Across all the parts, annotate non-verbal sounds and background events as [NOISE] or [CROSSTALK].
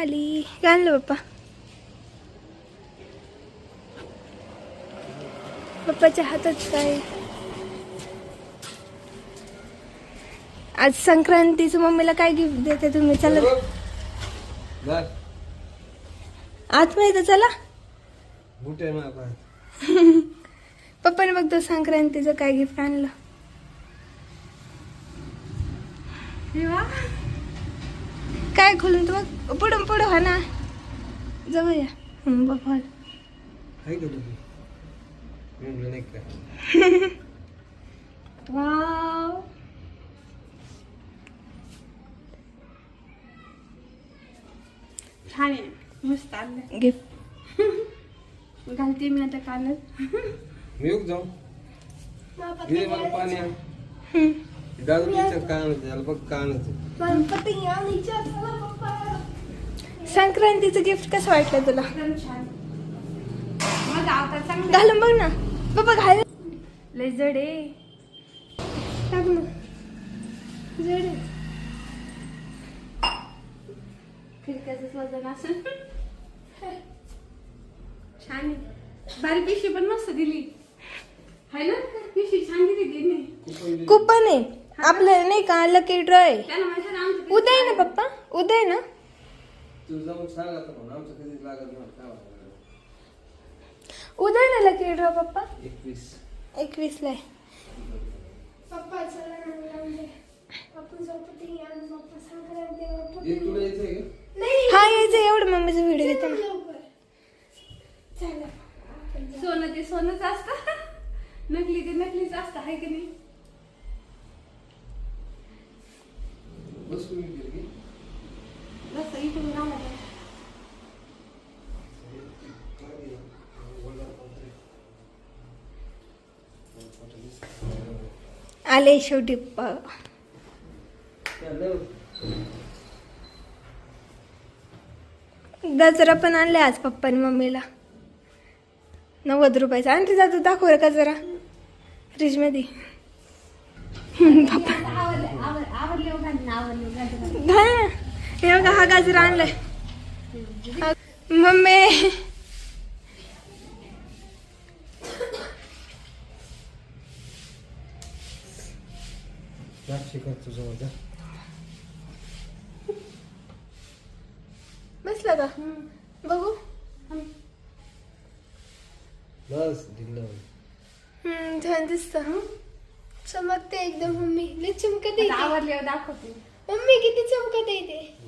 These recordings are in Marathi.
आली. काय आणलं पप्पा पप्पाच्या हातात काय? आज संक्रांतीचं मम्मीला काय गिफ्ट देते तुम्ही? चला. आत माहिती चला. [LAUGHS] पप्पाने बघतो संक्रांतीचं काय गिफ्ट आणलं? काय खोलून तू बघ पुढं पुढं हा ना. जवळ या हं, बघ. [LAUGHS] वाव. छान आहे. मस्त आणलं गिफ्ट [LAUGHS] घालते मी आता कालच. मी जाऊ. पाणी आण दादू विचार काय आणायचं याला बघ काय आणायचं संक्रांतीचं गिफ्ट कसं वाटलं तुला एकदम छान माझा आवता चांगला घालून बघ ना पप्पा घाल लय जड आहे टाक ना जड आहे. फिरक्याच वजन असेल छान आहे बारी पिशवी पण मस्त दिली आहे ना पिशवी छान दिली तिने कुपन आहे आपलं नाही का लकी ड्रॉ आहे माहिती ना आमचं उद्या आहे ना पप्पा उद्या आहे ना तू जाऊन सांग आता पण आमचं कधीच लागत नाही काय वाटलं. उद्या आहे ना लकी ड्रॉ पप्पा एकवीस एकवीसला आहे एक तुला यायचंय का हा यायचं एवढं मम्मीचा व्हिडिओ घेते ना सोनं ते सोनंच असतं नकली ते नकलीच असतं आहे की नाही? बस तुम्ही गेली की? बस इथून आले शेवटी. गजरा पण आणले आज पप्पानी मम्मीला. नव्वद रुपयाचा. आणि जातो दाखव रे गजरा. फ्रीजमध्ये [LAUGHS] पप्पा आवडले आवड आवडले घालून आवडले घालून घाल हे बघा हा गजरा आणलाय. मम्मी. बसला का बघू. बस दिसत चमकते एकदम मम्मी. लय चमकत आहे आवडले दाखवते. मम्मी किती चमकत आहे ते.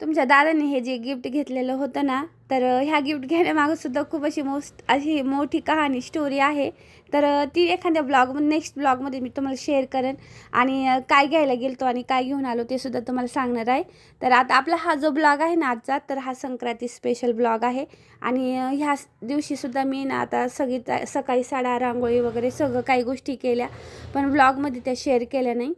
तुमच्या दादाने हे जे गिफ्ट घेतलेलं होतं ना तर ह्या गिफ्ट घेण्यामागंसुद्धा खूप अशी मोस्ट अशी मोठी कहाणी स्टोरी आहे. तर ती एखाद्या ब्लॉग नेक्स्ट ब्लॉगमध्ये मी तुम्हाला शेअर करेन. आणि काय घ्यायला गेलतो आणि काय घेऊन आलो ते सुद्धा तुम्हाला सांगणार आहे. तर आता आपला हा जो ब्लॉग आहे ना आजचा तर हा संक्रांती स्पेशल ब्लॉग आहे. आणि ह्या दिवशीसुद्धा मी ना आता सगळी सकाळी साडा रांगोळी वगैरे सगळं काही गोष्टी केल्या. पण ब्लॉगमध्ये त्या शेअर केल्या नाही.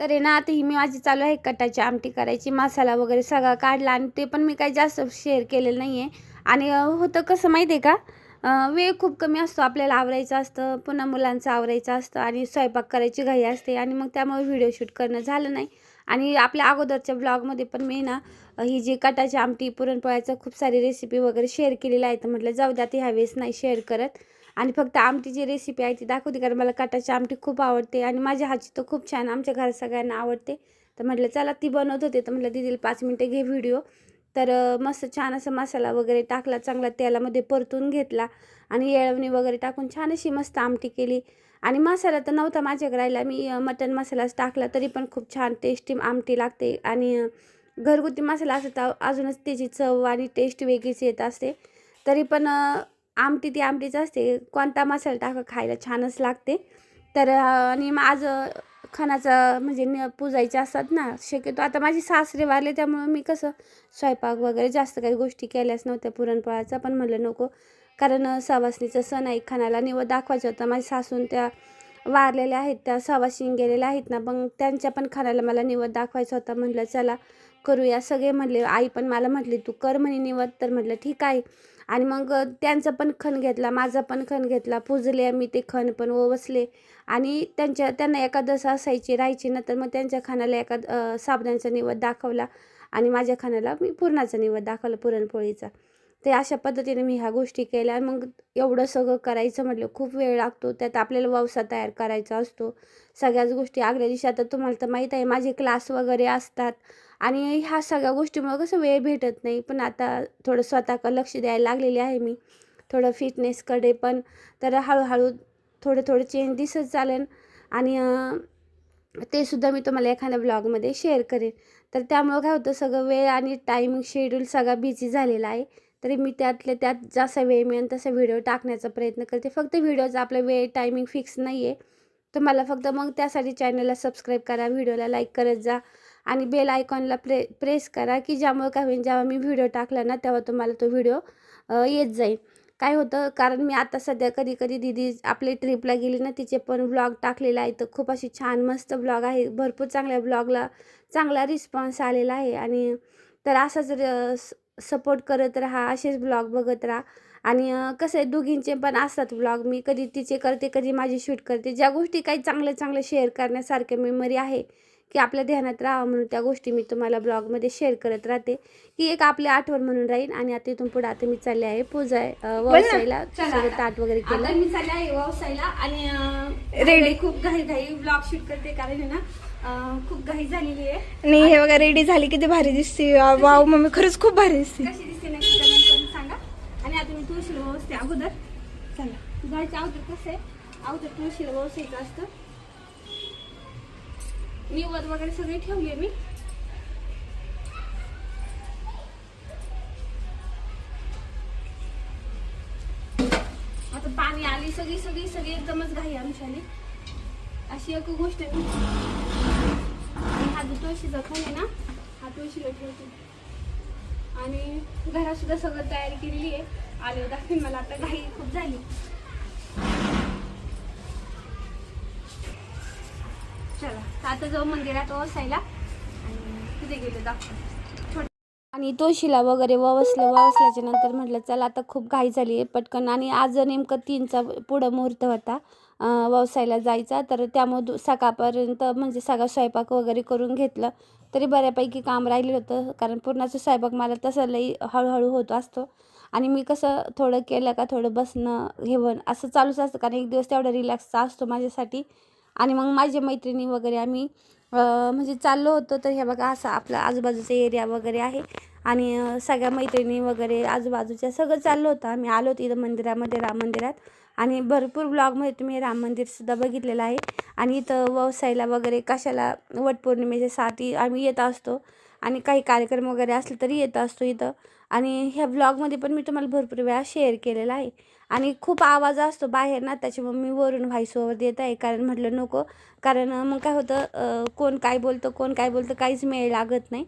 तर आहे ना आता ही मी माझी चालू आहे कटाची आमटी करायची. मसाला वगैरे सगळा काढला आणि ते पण मी काही जास्त शेअर केलेलं नाही आहे आणि होतं कसं माहिती आहे का वेळ खूप कमी असतो. आपल्याला आवरायचं असतं पुन्हा मुलांचं आवरायचं असतं आणि स्वयंपाक करायची घाई असते आणि मग त्यामुळे व्हिडिओ शूट करणं झालं नाही. आणि आपल्या अगोदरच्या ब्लॉगमध्ये पण मी ना ही जी कटाची आमटी पुरणपोळ्याचं खूप सारी रेसिपी वगैरे शेअर केलेली आहे तर म्हटलं जाऊ द्या ते ह्यावेळेस नाही शेअर करत. आणि फक्त आमटीची रेसिपी आहे ती दाखवते कारण मला कटाची आमटी खूप आवडते आणि माझ्या हाची तर खूप छान आमच्या घरात सगळ्यांना आवडते. तर म्हटलं चला ती बनवत होते तर म्हटलं दिदीला पाच मिनटं घे व्हिडिओ तर मस्त छान असा मसाला वगैरे टाकला चांगला तेलामध्ये परतून घेतला आणि येळवणी वगैरे टाकून छान अशी मस्त आमटी केली. आणि मसाला तर नव्हता माझ्याकडे राहिला मी मटण मटन मसालाच टाकला तरी पण खूप छान टेस्टी आमटी लागते. आणि घरगुती मसाला असं तर अजूनच त्याची चव आणि टेस्ट वेगळीच येत असते. तरी पण आमटी ती आमटीच असते. कोणता मसाला टाका खायला छानच लागते. तर आणि माझं खाण्याचं म्हणजे न पुजायचे असतात ना शक्यतो आता माझी सासरे वारले त्यामुळे मी कसं स्वयंपाक वगैरे जास्त काही गोष्टी केल्याच नव्हत्या पुरणपोळ्याचा पण म्हणलं नको. कारण सवासणीचा सण आहे खानाला निवड दाखवायचा होता. माझी सासून त्या वारलेल्या आहेत त्या सवाशीन गेलेल्या आहेत ना मग त्यांच्या पण खाण्याला मला निवड दाखवायचा होता. म्हणलं चला करूया. सगळे म्हटले आई पण मला म्हटली तू कर म्हणे निवत. तर म्हटलं ठीक आहे. आणि मग त्यांचा पण खण घेतला माझा पण खण घेतला. पुजले मी ते खण पण ओवसले. आणि त्यांच्या त्यांना एकादश असायची राहायची ना तर मग त्यांच्या खाण्याला एका साबणांचा निवत निवद दाखवला. आणि माझ्या खाण्याला मी पुरणाचा निवद दाखवला पुरणपोळीचा. ते अशा पद्धतीने मी ह्या गोष्टी केल्या. मग एवढं सगळं करायचं म्हटलं खूप वेळ लागतो. त्यात आपल्याला ववसा तयार करायचा असतो. सगळ्याच गोष्टी आगल्या दिवशी. आता तुम्हाला तर माहीत आहे माझे क्लास वगैरे असतात. आणि ह्या सगळ्या गोष्टीमुळं कसं वेळ भेटत नाही. पण आता थोडं स्वतःकडं लक्ष द्यायला लागलेली आहे मी. थोडं फिटनेसकडे पण. तर हळूहळू थोडं थोडं चेंज दिसत चालेल. आणि ते सुद्धा मी तुम्हाला एखाद्या ब्लॉगमध्ये शेअर करेन. तर त्यामुळं काय होतं सगळं वेळ आणि टायमिंग शेड्यूल सगळा बिझी झालेला आहे. तरी मी त्यातल्या त्यात जसा वेळ मिळेल तसा व्हिडिओ टाकण्याचा प्रयत्न करते. फक्त व्हिडिओचा आपला वेळ टायमिंग फिक्स नाही आहे तुम्हाला फक्त मग त्यासाठी चॅनलला सबस्क्राईब करा व्हिडिओला लाईक करत जा. आणि बेल आयकॉनला प्रे प्रेस करा की ज्यामुळे काय होईल जेव्हा मी व्हिडिओ टाकला ना तेव्हा तुम्हाला तो व्हिडिओ येत जाईल. काय होतं कारण मी आता सध्या कधी कधी दिदी आपली ट्रिपला गेली ना तिचे पण ब्लॉग टाकलेला आहे तर खूप अशी छान मस्त ब्लॉग आहे. भरपूर चांगल्या ब्लॉगला चांगला रिस्पॉन्स आलेला आहे. आणि तर असाच सपोर्ट करत राहा असेच ब्लॉग बघत राहा. आणि कसं आहे दोघींचे पण असतात ब्लॉग मी कधी तिचे करते कधी माझी शूट करते. ज्या गोष्टी काही चांगल्या चांगल्या शेअर करण्यासारख्या मेमरी आहे की आपल्या ध्यानात राहावं म्हणून त्या गोष्टी मी तुम्हाला ब्लॉगमध्ये शेअर करत राहते. की एक आपली आठवण म्हणून राहील आणि आता इथून पुढे आता मी चालले आहे पूजा व्यवसायाला. ताट वगैरे केलं. मी चालले आहे व्यवसायाला आणि रेडी खूप घाई घाई ब्लॉग शूट करते कारण ना खूप घाई झालेली आहे. आणि हे बघा रेडी झाली किती भारी दिसते. वाव मम्मी खरंच खूप भारी दिसते. कशी दिसते नक्की कमेंट करून सांगा. आणि आता मी तुळशीला व्यवस्थे अगोदर चला. जायचं अगोदर कसं आहे? अगोदर तुळशीला व्यवस्थेचं असतं. निवद वगैरे सगळी ठेवली मी. आता पाणी आली सगळी सगळी सगळी एकदमच घाई आमच्याने. अशी एक गोष्ट आहे. हा जो तुळशीचा खण आहे ना हा तुळशीला ठेवते. आणि घरात सुद्धा सगळं तयारी केलेली आहे. आले दाखवीन मला आता घाई खूप झाली. आता जाऊ मंदिरात वसायला. आणि तिथे गेलो दाखव आणि तुळशीला वगैरे ववसलं वसल्याच्या नंतर म्हटलं चला आता खूप घाई झाली आहे पटकन. आणि आज नेमकं तीनचा पुढं मुहूर्त होता वसायला जायचा. तर त्यामुळे सकाळपर्यंत म्हणजे सगळा स्वयंपाक वगैरे करून घेतलं. तरी बऱ्यापैकी काम राहिलेलं होतं कारण पूर्णाचं स्वयंपाक मला तसं लई हळूहळू होत असतो. आणि मी कसं थोडं केलं का थोडं बसणं घेऊन असं चालूच असतं. कारण एक दिवस तेवढा रिलॅक्सचा असतो माझ्यासाठी. आणि मग माझ्या मैत्रिणी वगैरे आम्ही म्हणजे चाललो होतो. तर हे बघा असं आपलं आजूबाजूचा एरिया वगैरे आहे. आणि सगळ्या मैत्रिणी वगैरे आजूबाजूच्या सगळं चाललं होतं. आम्ही आलो होतो इथं मंदिरामध्ये राम मंदिरात. आणि भरपूर ब्लॉगमध्ये तुम्ही राम मंदिरसुद्धा बघितलेलं आहे. आणि इथं व्यवसायाला वगैरे कशाला वटपौर्णिमेच्यासाठी आम्ही येत असतो. आणि काही कार्यक्रम वगैरे असले तरी येत असतो इथं. आणि ह्या ब्लॉगमध्ये पण मी तुम्हाला भरपूर वेळा शेअर केलेला आहे. आणि खूप आवाज असतो बाहेर ना त्याच्यामुळे मी वरून व्हॉइस ओव्हर देत आहे. कारण म्हटलं नको. कारण मग काय होतं कोण काय बोलतं कोण काय बोलतं काहीच मेळ लागत नाही.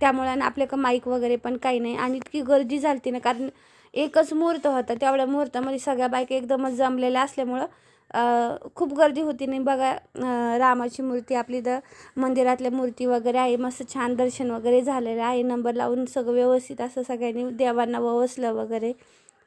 त्यामुळे आणि आपल्याकडं माईक वगैरे पण काही नाही. आणि इतकी गर्दी झाली ना कारण एकच मुहूर्त होता. तेवढ्या मुहूर्तामध्ये सगळ्या बायका एकदमच जमलेल्या असल्यामुळं खूप गर्दी होती. नाही बघा रामाची मूर्ती आपली तर मंदिरातल्या मूर्ती वगैरे आहे. मस्त छान दर्शन वगैरे झालेलं आहे. नंबर लावून सगळं व्यवस्थित असं सगळ्यांनी देवांना ववसलं वगैरे.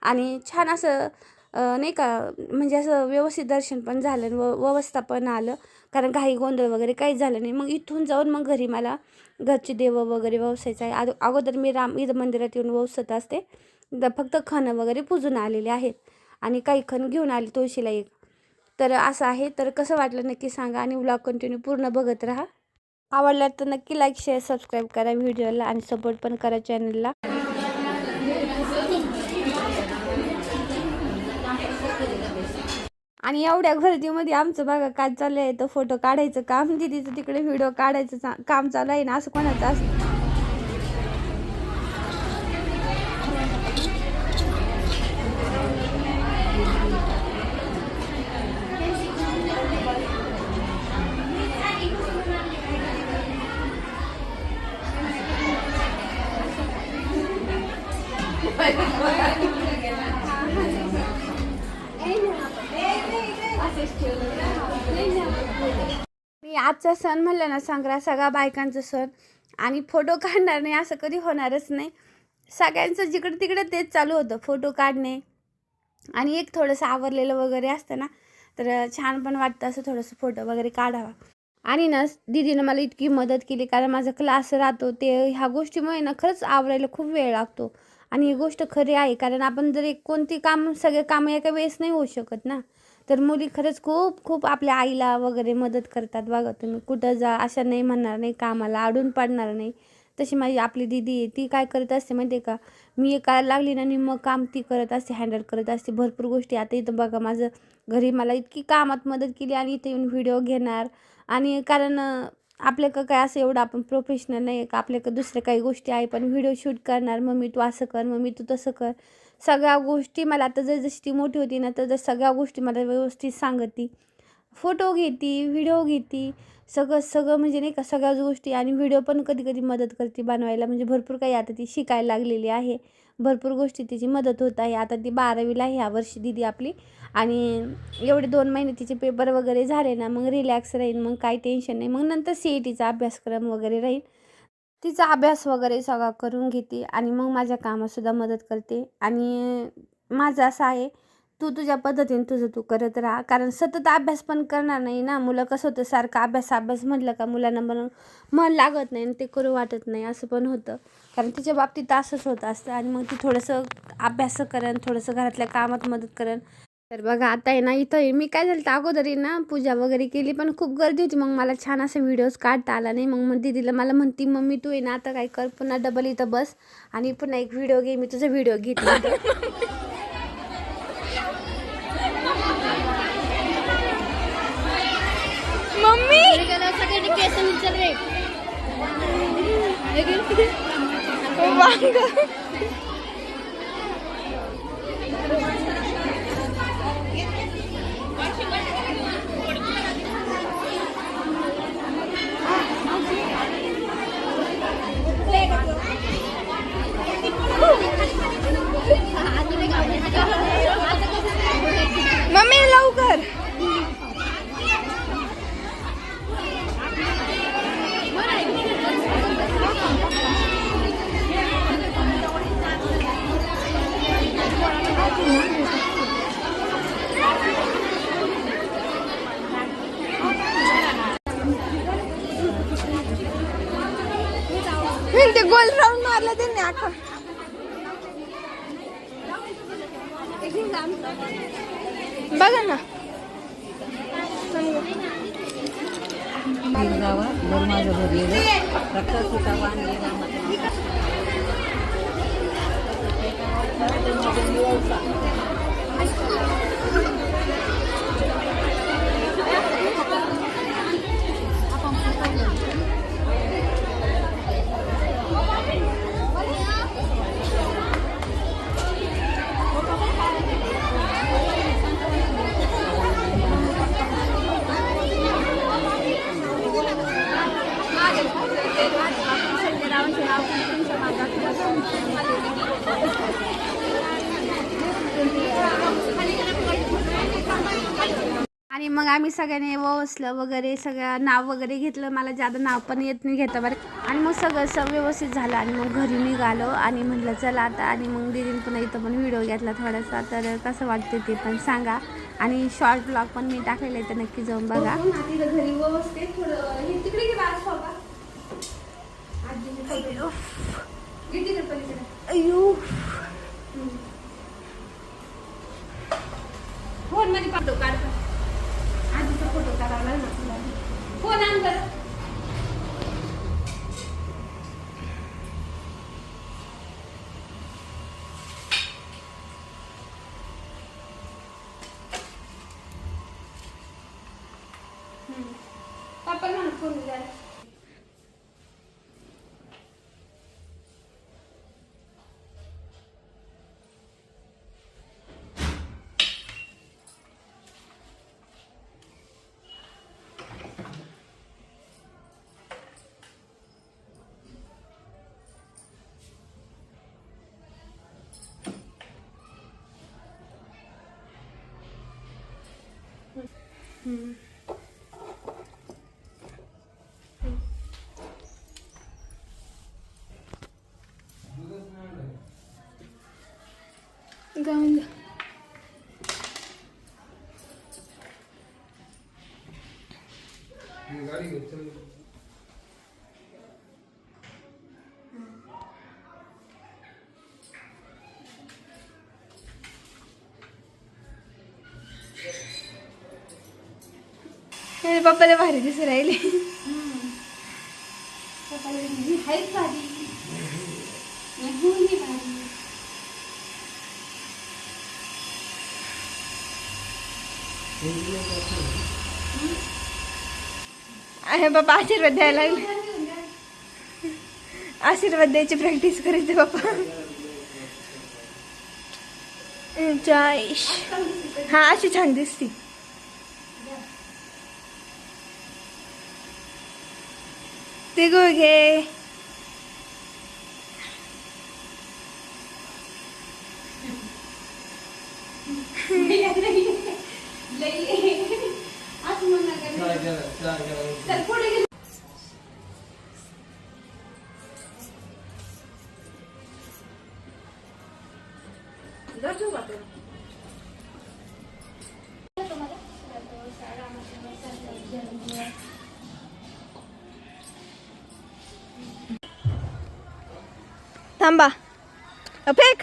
आणि छान असं नाही का म्हणजे असं व्यवस्थित दर्शन पण झालं व व्यवस्था पण आलं. कारण काही गोंधळ वगैरे काहीच झालं नाही. मग इथून जाऊन मग घरी मला घरचे देवं वगैरे व्यवसायचं आहे. अगो- अगोदर मी राम इथं मंदिरात येऊन व्यवसत असते. फक्त खणं वगैरे पूजून आलेले आहेत. आणि काही खण घेऊन आले तुळशीला एक. तर असं आहे. तर कसं वाटलं नक्की सांगा आणि ब्लॉग कंटिन्यू पूर्ण बघत राहा. आवडला तर नक्की लाईक शेअर सबस्क्राईब करा. व्हिडिओला आणि सपोर्ट पण करा चॅनलला आणि एवढ्या गर्दीमध्ये आमचं बघा काय चाललं आहे तर फोटो काढायचं काम दिदीचं तिकडे व्हिडिओ काढायचं काम चालू आहे ना असं कोणाचं असतं आजचा सण म्हणलं ना संक्रांत सगळ्या बायकांचा सण. आणि फोटो काढणार नाही असं कधी होणारच नाही. सगळ्यांचं जिकडे तिकडे तेच चालू होतं फोटो काढणे. आणि एक थोडंसं आवरलेलं वगैरे असतं ना तर छान पण वाटतं असं थोडंसं फोटो वगैरे काढावा. आणि ना दीदीनं मला इतकी मदत केली कारण माझा क्लास राहतो ते ह्या गोष्टीमुळे ना खरंच आवरायला खूप वेळ लागतो. आणि ही गोष्ट खरी आहे कारण आपण जर एक कोणती काम सगळे कामं एका वेळेस नाही होऊ शकत ना. तर मुली खरंच खूप खूप आपल्या आईला वगैरे मदत करतात. बघा तुम्ही कुठं जा अशा नाही म्हणणार नाही कामाला अडून पाडणार नाही. तशी माझी आपली दीदी आहे ती काय करत असते माहिती आहे का? मी एका लागली ना आणि मग काम ती करत असते हँडल करत असते. भरपूर गोष्टी. आता इथं बघा माझं घरी मला इतकी कामात मदत केली आणि इथे येऊन व्हिडिओ घेणार. आणि कारण अं, आपल्याकडं काय असं एवढं आपण प्रोफेशनल नाही आहे का? आपल्याकडं दुसऱ्या काही गोष्टी आहे पण व्हिडिओ शूट करणार. मम्मी तू असं कर मम्मी तू तसं कर. सगळ्या गोष्टी मला आता जर जशी ती मोठी होती ना तर जर सगळ्या गोष्टी मला व्यवस्थित सांगती. फोटो घेती व्हिडिओ घेती सगळं सगळं म्हणजे नाही का सगळ्याच गोष्टी आणि व्हिडिओ पण कधी कधी मदत करते बनवायला. म्हणजे भरपूर काही आता ती शिकायला लागलेली आहे. भरपूर गोष्टी तिची मदत होत आहे. आता ती बारावीला आहे ह्या वर्षी दिदी आपली. आणि एवढे दोन महिने तिचे पेपर वगैरे झाले ना मग रिलॅक्स राहील मग काही टेन्शन नाही. मग नंतर सी ई टीचा अभ्यासक्रम वगैरे राहील तिचा अभ्यास वगैरे सगळा करून घेते आणि मग माझ्या कामातसुद्धा मदत करते. आणि माझं असं आहे तू तुझ्या पद्धतीने तुझं तू करत राहा. कारण सतत अभ्यास पण करणार नाही ना. मुलं कसं होतं सारखं अभ्यास अभ्यास म्हटलं का मुलांना मन मन लागत नाही आणि ते करू वाटत नाही. असं पण होतं. कारण तिच्या बाबतीत असंच होत असतं. आणि मग ती थोडंसं अभ्यास करेन थोडंसं घरातल्या कामात मदत करेन. तर बघा आता आहे ना इथं आहे. मी काय झालं तर अगोदर आहे ना पूजा वगैरे केली पण खूप गर्दी होती. मग मला छान असं व्हिडिओज काढता आला नाही. मग मग दीदीला मला म्हणती मम्मी तू आहे ना आता काय कर पुन्हा डबल इथं बस आणि पुन्हा एक व्हिडिओ घे मी तुझा व्हिडिओ घेतला. [LAUGHS] मम्मी! [LAUGHS] ते गोल राऊंड मारला त्यांनी आखा बघा ना. जावा घर Bye. आणि मग आम्ही सगळ्यांनी वसलं वगैरे सगळं नाव वगैरे घेतलं. मला ज्यादा नाव पण येत नाही घेता बरं. आणि मग सगळं सगळं व्यवस्थित झालं आणि मग घरी निघालो आणि म्हटलं चला आता. आणि मग दिदीने पुन्हा इथं पण व्हिडिओ घेतला थोडासा. तर कसं वाटतं ते पण सांगा. आणि शॉर्ट ब्लॉग पण मी टाकलेला आहे तर नक्की जाऊन बघा. घरी व्यवस्थित थोडं तिकडे अयो फोनमध्ये आधीचा फोटो काढावा लागला तुला फोन आण बरं. 음. 음. 이거 가리 पप्पाला भारी दिसू राहिले. अरे बाबा आशीर्वाद द्यायला लागले. आशीर्वाद द्यायची प्रॅक्टिस करायची बाप्पा चाईश हा अशी छान दिसती. ते घे चहा घ्या, चहा घ्या. थांबा अ, फेक